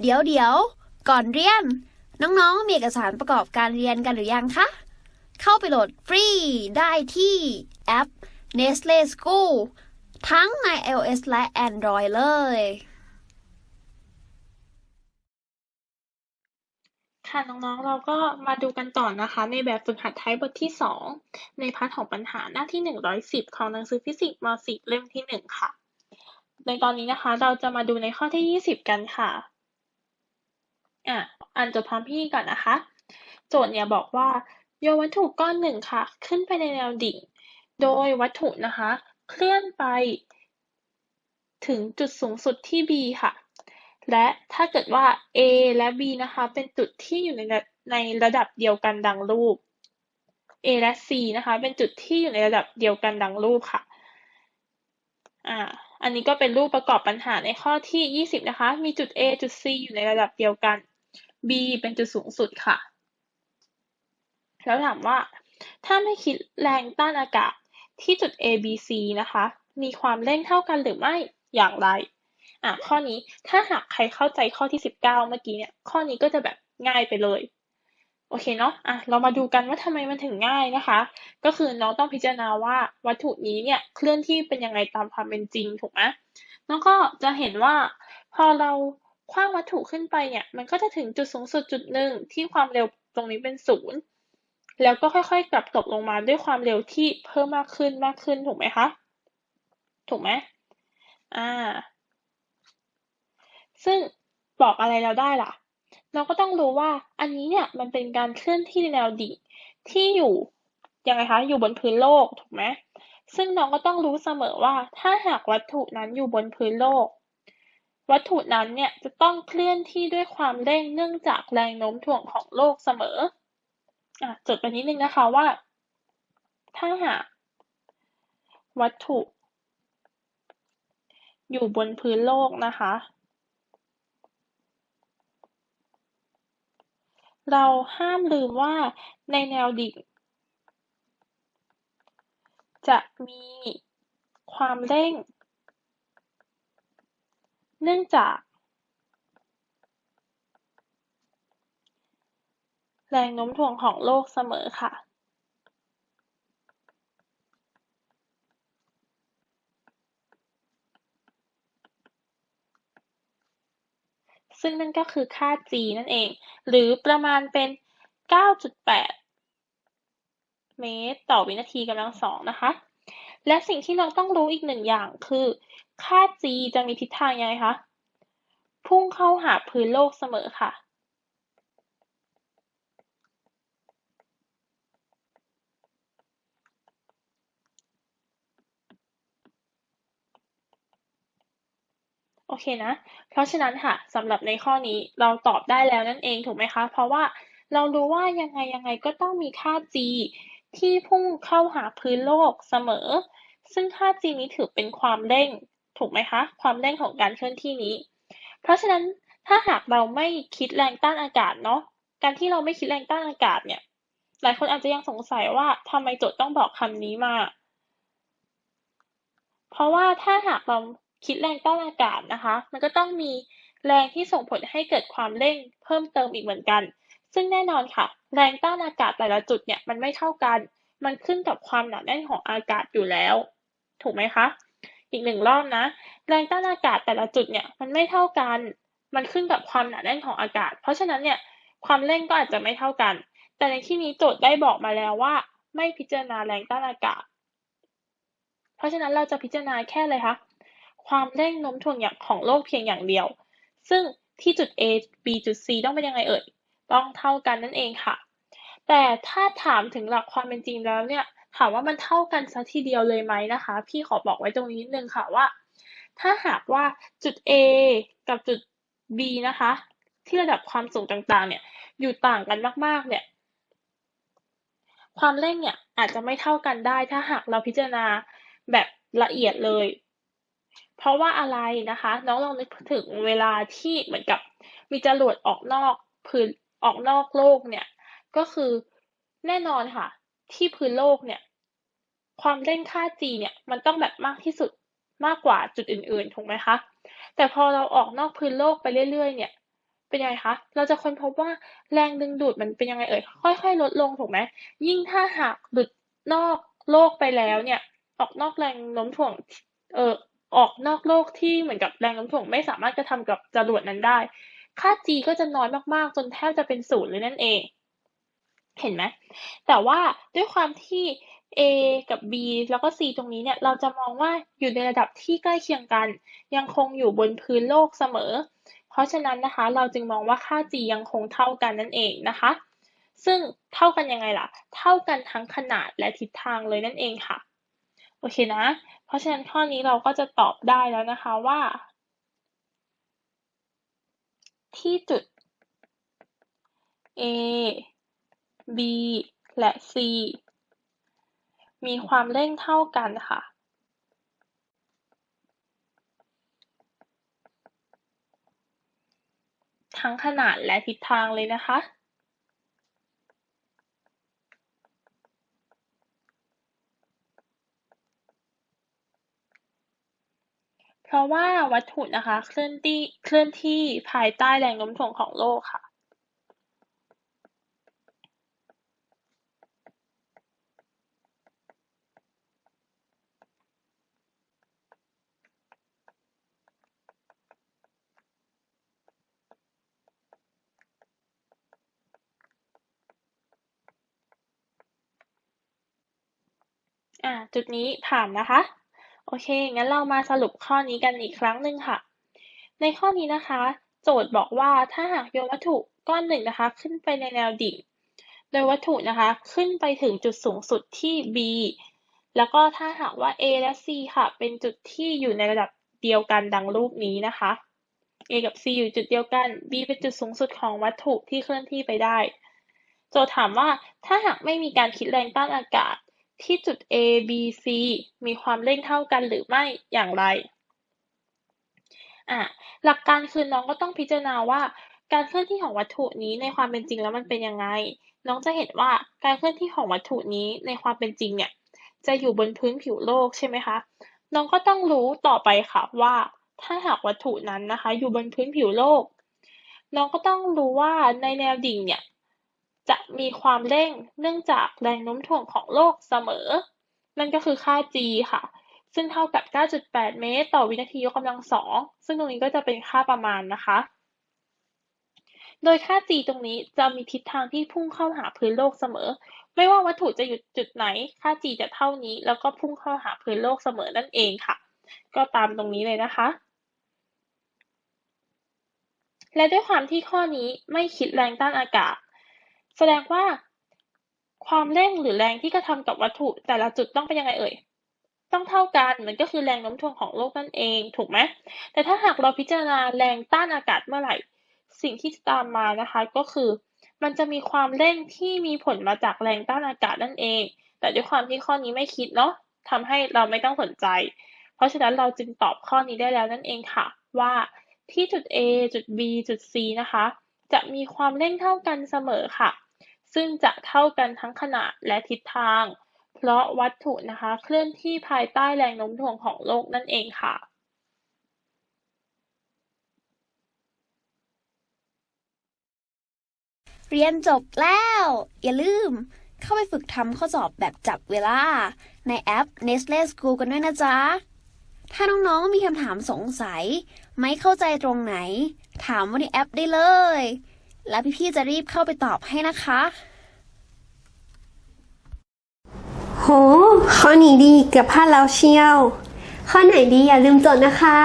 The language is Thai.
เดี๋ยวเดี๋ยวก่อนเรียน น้องๆ มีเอกสารประกอบการเรียนกันหรือยังคะ เข้าไปโหลดฟรีได้ที่แอป Nestle School ทั้งใน iOS และ Android เลย ค่ะน้องๆ เราก็มาดูกันต่อนะคะ ในแบบฝึกหัดไทยบทที่ 2 ในพาร์ทของปัญหาหน้าที่ 110 ของหนังสือฟิสิกส์ม .4 เล่มที่ 1 ค่ะ ในตอนนี้นะคะเราจะมาดูในข้อที่ 20 กันค่ะ อะอ่านจทย์พร้อมพี่ก่อนนะคะ โจทย์เนี่ยบอกว่าโยนวัตถุก้อนหนึ่งค่ะ ขึ้นไปในแนวดิ่ง โดยวัตถุนะคะ เคลื่อนไปถึงจุดสูงสุดที่ B ค่ะ และถ้าเกิดว่า A และ B นะคะ เป็นจุดที่อยู่ในในระดับเดียวกันดังรูป A และ C นะคะ เป็นจุดที่อยู่ในระดับเดียวกันดังรูปค่ะ อ่า อันนี้ก็เป็นรูปประกอบปัญหาในข้อที่ 20 นะคะ มีจุด A จุด C อยู่ในระดับเดียวกัน B เป็นจุดสูงสุดค่ะ แล้วถามว่า ถ้าไม่คิดแรงต้านอากาศที่จุด A B C นะคะ มีความเร่งเท่ากันหรือไม่อย่างไรอะข้อนี้ถ้าหากใครเข้าใจข้อที่ 19 เมื่อกี้เนี่ย ข้อนี้ก็จะแบบง่ายไปเลย โอเคเนาะอะเรามาดูกันว่าทำไมมันถึงง่ายนะคะ ก็คือน้องต้องพิจารณาว่าวัตถุนี้เนี่ยเคลื่อนที่เป็นยังไงตามความเป็นจริงถูกไหมแล้วก็จะเห็นว่าพอเรา คว้างวัตถุขึ้นไปเนี่ย มันก็จะถึงจุดสูงสุดจุดหนึ่งที่ความเร็วตรงนี้เป็นศูนย์แล้วก็ค่อยๆ กลับตกลงมาด้วยความเร็วที่เพิ่มมากขึ้นมากขึ้นถูกไหมคะ ถูกไหมอ่า ซึ่งบอกอะไรเราได้ล่ะ เราก็ต้องรู้ว่าอันนี้เนี่ยมันเป็นการเคลื่อนที่ในแนวดิ่งที่อยู่ยังไงคะ อยู่บนพื้นโลกถูกไหมซึ่งน้องก็ต้องรู้เสมอว่าถ้าหากวัตถุนั้นอยู่บนพื้นโลก วัตถุนั้นเนี่ยจะต้องเคลื่อนที่ด้วยความเร่งเนื่องจากแรงโน้มถ่วงของโลกเสมออะจดไปนิดนึงนะคะว่า ถ้าหากวัตถุ อยู่บนพื้นโลกนะคะ เราห้ามลืมว่าในแนวดิ่งจะมีความเร่ง เนื่องจากแรงโน้มถ่วงของโลกเสมอค่ะซึ่งนั่นก็คือค่า g นั่นเอง หรือประมาณเป็น 9.8 เมตรต่อวินาทีกำลังสองนะคะ และสิ่งที่น้องต้องรู้อีกหนึ่งอย่างคือ ค่า g จะมีทิศทางยังไงคะ พุ่งเข้าหาพื้นโลกเสมอค่ะ โอเคนะ เพราะฉะนั้นค่ะสำหรับในข้อนี้เราตอบได้แล้วนั่นเองถูกไหมคะ เพราะว่าเรารู้ว่ายังไงยังไงก็ต้องมีค่า g ที่พุ่งเข้าหาพื้นโลกเสมอ ซึ่งค่า g นี้ถือเป็นความเร่ง ถูกไหมคะ ความเร่งของการเคลื่อนที่นี้ เพราะฉะนั้นถ้าหากเราไม่คิดแรงต้านอากาศเนาะ การที่เราไม่คิดแรงต้านอากาศเนี่ย หลายคนอาจจะยังสงสัยว่าทำไมโจทย์ต้องบอกคำนี้มา เพราะว่าถ้าหากเราคิดแรงต้านอากาศนะคะ มันก็ต้องมีแรงที่ส่งผลให้เกิดความเร่งเพิ่มเติมอีกเหมือนกัน ซึ่งแน่นอนค่ะ แรงต้านอากาศแต่ละจุดเนี่ยมันไม่เท่ากัน มันขึ้นกับความหนาแน่นของอากาศอยู่แล้ว ถูกไหมคะ อีกหนึ่งรอบนะ แรงต้านอากาศแต่ละจุดเนี่ยมันไม่เท่ากัน มันขึ้นกับความหนาแน่นของอากาศ เพราะฉะนั้นเนี่ยความเร่งก็อาจจะไม่เท่ากัน แต่ในที่นี้โจทย์ได้บอกมาแล้วว่า ไม่พิจารณาแรงต้านอากาศ เพราะฉะนั้นเราจะพิจารณาแค่เลยคะความเร่งโน้มถ่วงอย่างของโลกเพียงอย่างเดียว ซึ่งที่จุด A B จุด C ต้องเป็นยังไงเอ่ย ต้องเท่ากันนั่นเองค่ะ แต่ถ้าถามถึงหลักความเป็นจริงแล้วเนี่ย ถามว่ามันเท่ากันซะทีเดียวเลยไหมนะคะ พี่ขอบอกไว้ตรงนี้นิดนึงค่ะว่า ถ้าหากว่าจุด A กับจุด B นะคะ ที่ระดับความสูงต่างๆ เนี่ย อยู่ต่างกันมากๆ เนี่ย ความเร่งเนี่ยอาจจะไม่เท่ากันได้ ถ้าหากเราพิจารณาแบบละเอียดเลย เพราะว่าอะไรนะคะ น้องลองนึกถึงเวลาที่เหมือนกับมีจรวดออกนอกพื้น ออกนอกโลกเนี่ย ก็คือแน่นอนค่ะ ที่พื้นโลกเนี่ย ความเร่งค่า g เนี่ยมันต้องแบบมากที่สุดมากกว่าจุดอื่นๆถูกไหมคะ แต่พอเราออกนอกพื้นโลกไปเรื่อยๆ เนี่ย เป็นยังไงคะ เราจะค้นพบว่าแรงดึงดูดมันเป็นยังไงเอ่ย ค่อยๆ ลดลงถูกไหม ยิ่งถ้าหากหลุดนอกโลกไปแล้วเนี่ย ออกนอกแรงโน้มถ่วง เออออกนอกโลกที่เหมือนกับแรงโน้มถ่วงไม่สามารถกระทำกับจรวดนั้นได้ ค่า g ก็จะน้อยมากๆ จนแทบจะเป็นศูนย์เลยนั่นเอง เห็นไหม แต่ว่าด้วยความที่ a กับ b แล้วก็ c ตรงนี้เนี่ย เราจะมองว่าอยู่ในระดับที่ใกล้เคียงกัน ยังคงอยู่บนพื้นโลกเสมอ เพราะฉะนั้นนะคะ เราจึงมองว่าค่า g ยังคงเท่ากันนั่นเองนะคะ ซึ่งเท่ากันยังไงล่ะ เท่ากันทั้งขนาดและทิศทางเลยนั่นเองค่ะ โอเคนะ เพราะฉะนั้นข้อนี้เราก็จะตอบได้แล้วนะคะว่า ที่จุด A B และ C มีความเร่งเท่ากันค่ะ ทั้งขนาดและทิศทางเลยนะคะ ราะว่าวัตถุนะคะเคลื่อนที่เคลื่อนที่ภายใต้แรงโน้มถ่วงของโลกค่ะอ่าจุดนี้ผ่านนะคะ โอเค งั้นเรามาสรุปข้อนี้กันอีกครั้งหนึ่งค่ะ ในข้อนี้นะคะ โจทย์บอกว่าถ้าหากโยนวัตถุก้อนหนึ่งนะคะ ขึ้นไปในแนวดิ่ง โดยวัตถุนะคะขึ้นไปถึงจุดสูงสุดที่ B แล้วก็ถ้าหากว่า A และ C ค่ะ เป็นจุดที่อยู่ในระดับเดียวกันดังรูปนี้นะคะ A กับ C อยู่จุดเดียวกัน B เป็นจุดสูงสุดของวัตถุที่เคลื่อนที่ไปได้ โจทย์ถามว่าถ้าหากไม่มีการคิดแรงต้านอากาศ ที่จุด A B C มีความเร่งเท่ากันหรือไม่อย่างไรอะหลักการคือน้องก็ต้องพิจารณาว่า การเคลื่อนที่ของวัตถุนี้ในความเป็นจริงแล้วมันเป็นยังไง น้องจะเห็นว่าการเคลื่อนที่ของวัตถุนี้ในความเป็นจริงเนี่ย จะอยู่บนพื้นผิวโลกใช่ไหมคะ น้องก็ต้องรู้ต่อไปค่ะว่า ถ้าหากวัตถุนั้นนะคะ อยู่บนพื้นผิวโลก น้องก็ต้องรู้ว่าในแนวดิ่งเนี่ย จะมีความเร่งเนื่องจากแรงโน้มถ่วงของโลกเสมอ นั่นก็คือค่า g ค่ะ ซึ่งเท่ากับ 9.8 เมตร ต่อวินาทียกกำลังสองซึ่งตรงนี้ก็จะเป็นค่าประมาณนะคะ โดยค่า g ตรงนี้จะมีทิศทางที่พุ่งเข้าหาพื้นโลกเสมอ ไม่ว่าวัตถุจะอยู่จุดไหน ค่า g จะเท่านี้ แล้วก็พุ่งเข้าหาพื้นโลกเสมอนั่นเองค่ะ ก็ตามตรงนี้เลยนะคะและด้วยความที่ข้อนี้ไม่คิดแรงต้านอากาศ แสดงว่า ความเร่งหรือแรงที่กระทำกับวัตถุแต่ละจุดต้องเป็นยังไงเอ่ย ต้องเท่ากันมันก็คือแรงโน้มถ่วงของโลกนั่นเองถูกไหมแต่ถ้าหากเราพิจารณาแรงต้านอากาศเมื่อไหร่ สิ่งที่จะตามมานะคะก็คือ มันจะมีความเร่งที่มีผลมาจากแรงต้านอากาศนั่นเอง แต่ด้วยความที่ข้อนี้ไม่คิดเนาะทำให้เราไม่ต้องสนใจ เพราะฉะนั้นเราจึงตอบข้อนี้ได้แล้วนั่นเองค่ะ ว่าที่จุด A จุด B จุด C นะคะ จะมีความเร่งเท่ากันเสมอค่ะ ซึ่งจะเท่ากันทั้งขนาดและทิศทาง เพราะวัตถุนะคะเคลื่อนที่ภายใต้แรงโน้มถ่วงของโลกนั่นเองค่ะเรียนจบแล้ว อย่าลืม เข้าไปฝึกทำข้อสอบแบบจับเวลา ในแอป Nestle School กันด้วยนะจ๊ะ ถ้าน้องๆมีคำถามสงสัย ไม่เข้าใจตรงไหน ถามว่าในแอปได้เลย แล้วพี่ๆจะรีบเข้าไปตอบให้นะคะ โห ข้อนี้ดีเกือบพลาดแล้วเชียว ข้อไหนดีอย่าลืมจดนะคะ